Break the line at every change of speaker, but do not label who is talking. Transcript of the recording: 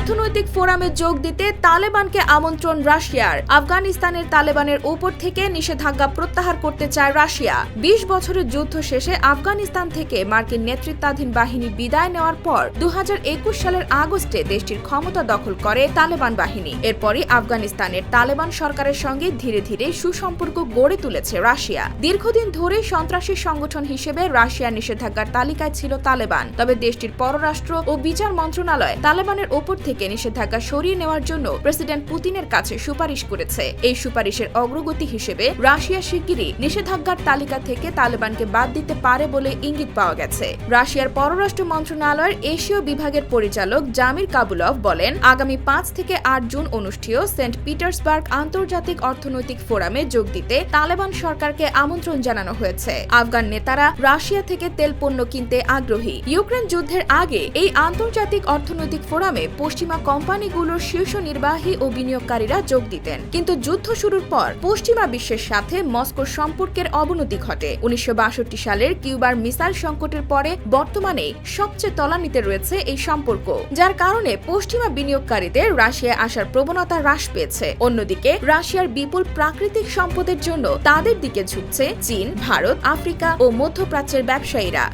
অর্থনৈতিক ফোরামে যোগ দিতে তালেবানকে আমন্ত্রণ রাশিয়ার। আফগানিস্তানের তালেবানের উপর থেকে নিষেধাজ্ঞা প্রত্যাহার করতে চায় রাশিয়া। বিশ বছরের যুদ্ধ শেষে আফগানিস্তান থেকে মার্কিন নেতৃত্বাধীন বাহিনী বিদায় নেওয়ার পর দু সালের আগস্টে দেশটির ক্ষমতা দখল করে তালেবান বাহিনী। এরপরই আফগানিস্তানের তালেবান সরকারের সঙ্গে ধীরে ধীরে সুসম্পর্ক গড়ে তুলেছে রাশিয়া। দীর্ঘদিন ধরে সন্ত্রাসী সংগঠন হিসেবে রাশিয়ার নিষেধাজ্ঞার তালিকায় ছিল তালেবান। তবে দেশটির পররাষ্ট্র ও বিচার মন্ত্রণালয় তালেবানের ওপর থেকে নিষেধাজ্ঞা সরিয়ে নেওয়ার জন্য প্রেসিডেন্ট পুতিনের কাছে সুপারিশ করেছে। এই সুপারিশের অগ্রগতি হিসেবে রাশিয়া শিগগিরই নিষেধাজ্ঞার তালিকা থেকে তালেবানকে বাদ দিতে পারে বলে ইঙ্গিত পাওয়া গেছে। রাশিয়ার পররাষ্ট্র মন্ত্রণালয়ের এশীয় বিভাগের পরিচালক জামির কাবুলভ বলেন, আগামী পাঁচ থেকে আট জুন অনুষ্ঠেয় সেন্ট পিটার্সবার্গ আন্তর্জাতিক অর্থনৈতিক ফোরামে যোগ দিতে তালেবান সরকারকে আমন্ত্রণ জানানো হয়েছে। আফগান নেতারা রাশিয়া থেকে তেল পণ্য কিনতে আগ্রহী। ইউক্রেন যুদ্ধের আগে এই আন্তর্জাতিক অর্থনৈতিক ফোরামে পশ্চিমা কোম্পানিগুলোর শীর্ষ নির্বাহী ও বিনিয়োগকারীরা যোগ দিতেন। কিন্তু যুদ্ধ শুরুর পর পশ্চিমা বিশ্বের সাথে মস্কোর সম্পর্কের অবনতি ঘটে। উনিশশো বাষট্টি সালের কিউবার মিসাইল সংকটের পরে বর্তমানে সবচেয়ে তলানিতে রয়েছে এই সম্পর্ক, যার কারণে পশ্চিমা বিনিয়োগকারীদের রাশিয়ায় আসার প্রবণতা হ্রাস পেয়েছে। অন্যদিকে, রাশিয়ার বিপুল প্রাকৃতিক সম্পদের জন্য তাদের দিকে ঝুঁকছে চীন, ভারত, আফ্রিকা ও মধ্যপ্রাচ্যের ব্যবসায়ীরা।